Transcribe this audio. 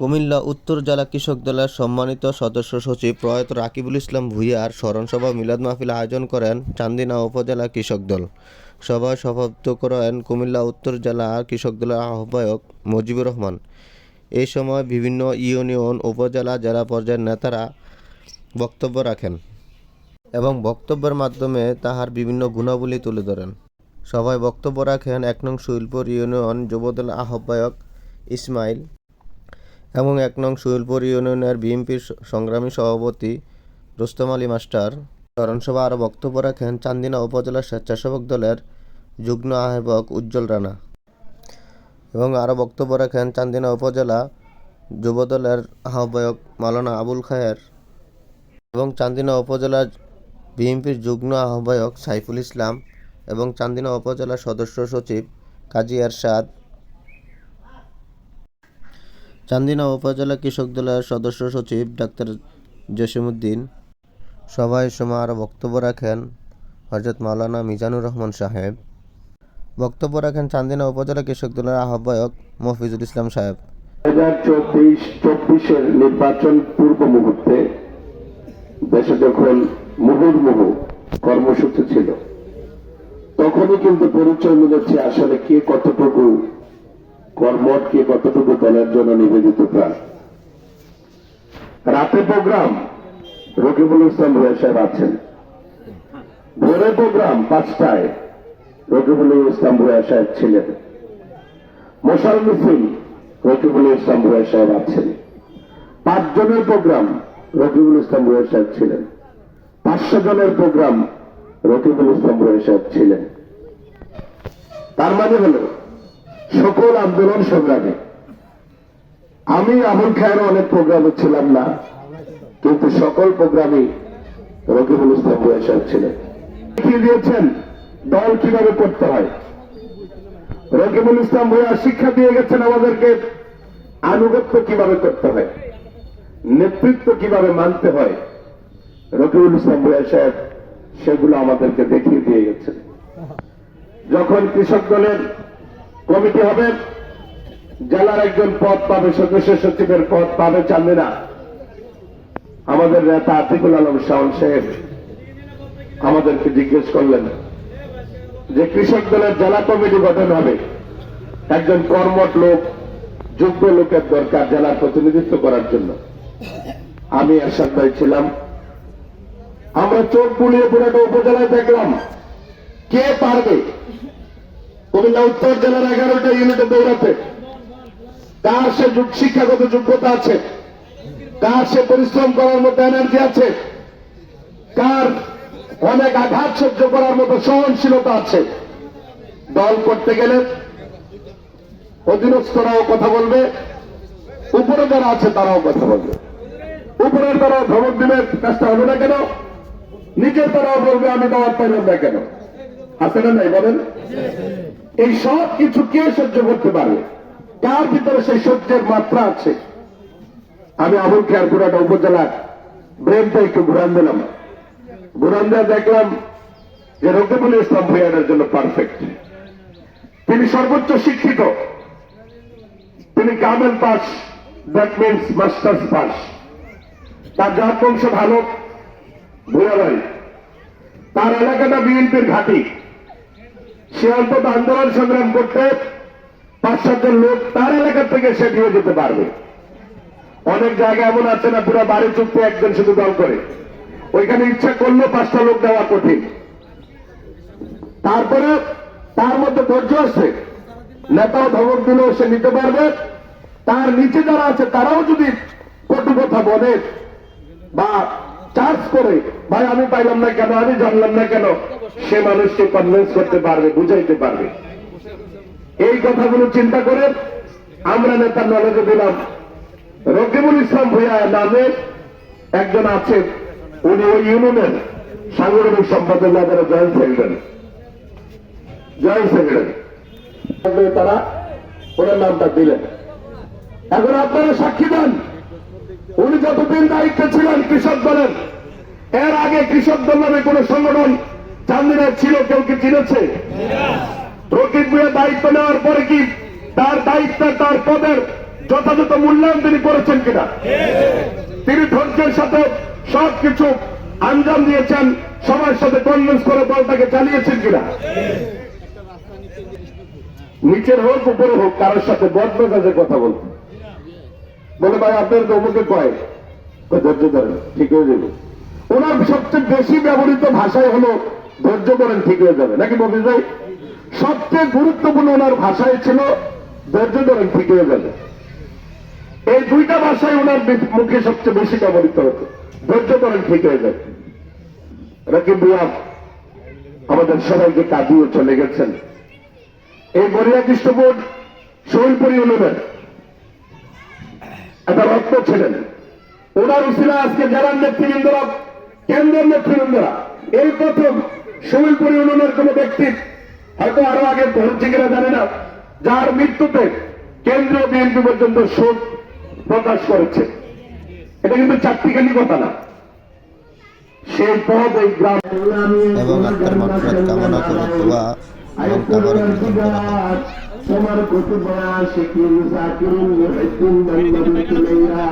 কুমিল্লা উত্তর জেলা কৃষক দলের সম্মানিত সদস্য সচিব প্রয়াত রাকিবুল ইসলাম ভূঁইয়ার স্মরণসভা মিলাদ মাহফিল আয়োজন করেন চান্দিনা উপজেলা কৃষক দল। সভায় সভাপতিত্ব করেন কুমিল্লা উত্তর জেলা কৃষক দলের আহ্বায়ক মুজিবুর রহমান। এই সময় বিভিন্ন ইউনিয়ন, উপজেলা, জেলা পর্যায়ের নেতারা বক্তব্য রাখেন এবং বক্তব্যের মাধ্যমে তাহার বিভিন্ন গুণাবলী তুলে ধরেন। সভায় বক্তব্য রাখেন এক নং সুইলপুর ইউনিয়ন যুবদল আহ্বায়ক ইসমাইল এবং এক নং সুইলপুর ইউনিয়নের বিএনপির সংগ্রামী সভাপতি রুস্তম আলী মাস্টার। স্মরণসভা আরও বক্তব্য রাখেন চান্দিনা উপজেলা স্বেচ্ছাসেবক দলের যুগ্ম আহ্বায়ক উজ্জ্বল রানা। এবং আরও বক্তব্য রাখেন চান্দিনা উপজেলা যুবদলের আহ্বায়ক মালানা আবুল খায়ের। এবং চান্দিনা উপজেলার বিএনপির যুগ্ম আহ্বায়ক সাইফুল ইসলাম এবং চান্দিনা উপজেলা সদস্য সচিব কাজী এরশাদ চান্দিনা উপজেলা কৃষক দলের সদস্য সচিব ডাক্তার জসিমউদ্দিন। সভায় সময় বক্তব্য রাখেন হজরত মাওলানা মিজানুর রহমান সাহেব। বক্তব্য রাখেন চান্দিনা উপজেলা কৃষক দলের আহ্বায়ক মফিজুল ইসলাম সাহেব। চব্বিশের নির্বাচন পূর্ব মুহূর্তে দেশে যখন মুহুর্মুহ কর্মসূচি ছিল, তখনই কিন্তু পরিচয় মিলেছে আসলে কে কতটুকু কর্মট কে কতটুকু দলের জন্য নিবেদিত প্রাণ। রাতে প্রোগ্রাম, রকিবুল ইসলাম ভুয়া সাহেব আছেন। ভোরে প্রোগ্রাম, পাঁচটায় রকিবুল ইসলাম ভুয়া সাহেব ছিলেন। মশাল মিছিল রকিবুল ইসলাম ভুয়া সাহেব আছেন। পাঁচজনের প্রোগ্রাম, রকিবুল ইসলাম ভুয়া সাহেব ছিলেন। পাঁচশো জনের প্রোগ্রাম, রকিবুল ইসলাম ভুয়া সাহেব ছিলেন। তার মানে হল সকল আন্দোলন সংগ্রামে। আমি আবুল খায়ের অনেক প্রোগ্রামে ছিলাম না, কিন্তু সকল প্রোগ্রামে রকিবুল ইসলাম ভুয়া সাহেব ছিলেন। দেখিয়ে দিয়েছেন দল কীভাবে করতে হয়। রকিবুল ইসলাম ভূয়া শিক্ষা দিয়ে গেছেন আমাদেরকে আনুগত্য কীভাবে করতে হয়, নেতৃত্ব কীভাবে মানতে হয়। রকিবুল ইসলাম ভূয়া সাহেব সেগুলো আমাদেরকে দেখিয়ে দিয়ে গেছেন। যখন কৃষক দলের কমিটি হবে। জেলার একজন পদ পাবে, সদস্য সচিবের পদ পাবে চান্দিনা আমাদের নেতা আতিকুল আলম শাহন সাহেব আমাদেরকে জিজ্ঞেস করলেন যে কৃষক দলের জেলা কমিটি গঠন হবে। একজন কর্মট লোক, যোগ্য লোকের দরকার জেলার প্রতিনিধিত্ব করার জন্য। আমি এরশাদ ভাই ছিলাম। আমরা চোখ বুলিয়ে পুরাটা উপজেলায় দেখলাম। কে পারবে? কুমিল্লা উত্তর জেলার এগারোটা ইউনিটে দৌড়াতে কার সে শিক্ষাগত যোগ্যতা আছে। কার সে পরিশ্রম করার মতো এনার্জি আছে। কার অনেক আঘাত সহ্য করার মতো সহনশীলতা আছে। দল করতে গেলে অধীনস্থরাও কথা বলবে। উপরে যারা আছে, তারাও কথা বলবে। উপরের তারা ধমক দিলে কাজটা হবে না কেন? নিচের তারাও বলবে, আমি দাওয়াত পাইলাম না কেন? আছে না নাই বলেন? এই সব কিছু কে সহ্য করতে পারবে? কার ভিতরে সেই সহ্যের মাত্রা আছে? আমি আবুল খেয়ার পুরাটা উপজেলার ব্রেনটা একটু ঘুরান দিলাম। ঘুরান দিয়ে দেখলাম যে রকিবুল ইসলাম ভুইয়ানের জন্য পারফেক্ট তিনি সর্বোচ্চ শিক্ষিত। তিনি কামেল pass that means masters pass তার জাত বংশ ভালো ভুয়া তার এলাকাটা বিএনপির ঘাঁটি। সে অন্তত আন্দোলন সংগ্রাম করতে পাঁচ সাতজন লোক তার এলাকা থেকে সে দিয়ে যেতে পারবে। অনেক জায়গা এমন আছে না, পুরো বাড়ি চুক্তি একজন শুধু দল করে। ওইখানে ইচ্ছা করলেও পাঁচটা লোক দেওয়া কঠিন। তারপরে তার মধ্যে ধৈর্য আছে। নেতাও ধমক দিলেও সে নিতে পারবে। তার নিচে যারা আছে, তারাও যদি কটু কথা বলে বা চার্জ করে, ভাই, আমি পাইলাম না কেন? আমি জানলাম না কেন? সে মানুষকে কনভিন্স করতে পারবে, বুঝাইতে পারবে। এই কথাগুলো চিন্তা করে আমরা নেতার নলেজে দিলাম রকিবুল ইসলাম ভূয়া নামে একজন আছে, উনি ওই ইউনিয়নের সাংগঠনিক সম্পাদক যারা জয়েন্ট সেক্রেটারি জয়েন্ট সেক্রেটারি তারা ওনার নামটা দিলেন। এখন আপনারা সাক্ষী দেন। উনি যতদিন দায়িত্বে ছিলেন কৃষক দলের, এর আগে কৃষক দল নামে কোন সংগঠন চান্দিনার ছিল, কেউ কি চিনেছে? রকিব দায়িত্ব নেওয়ার পরে কি তার দায়িত্ব, তার পদের যথাযথ মূল্যায়ন তিনি করেছেন কিনা? তিনি ধৈর্যের সাথে সবকিছু আঞ্জাম দিয়েছেন, সবার সাথে কনভিন্স করে দলটাকে চালিয়েছেন কিনা? নিচের হোক, উপরে হোক, কারোর সাথে বদ্ধ কাজে কথা বলতে বলে, ভাই, আপনার অমুকে কয়। ধৈর্য ধরেন, ঠিক হয়ে যাবে। ওনার সবচেয়ে বেশি ব্যবহৃত ভাষায় হলো, ধৈর্য করেন ঠিক হয়ে যাবে। নাকি বলতে যাই সবচেয়ে গুরুত্বপূর্ণ ওনার ভাষায় ছিল, ধৈর্য ধরেন, ঠিক হয়ে যাবে। এই দুইটা ভাষায় ওনার মুখে সবচেয়ে বেশি ব্যবহৃত হতো, ধৈর্য ধরেন, ঠিক হয়ে যাবে। রাকিব বুয়া আমাদের সবাইকে কাঁদিয়ে চলে গেছেন। এই গরিয়া কৃষ্ণপুর শৈলপুরী ইউনিয়নের একটা রত্ন ছিলেন ওনার উসিলা আজকে জেলার নেতৃবৃন্দরা, কেন্দ্রের নেতৃবৃন্দরা, এই প্রথম শৈলপুরী ইউনিয়নের কোন ব্যক্তি হয়তো আরও আগে হচ্ছে কিনা জানি না, যার মৃত্যুতে কেন্দ্রীয় বিএনপি পর্যন্ত শোক প্রকাশ করেছে। এটা কিন্তু চারটিখানি কথা না। সেই পদ এই গ্রাম এবং আত্মার কামনা করে দোয়া এবং তোমার কুতুবা শিকিন জাকিরিন বান্দাবি তুলাইয়া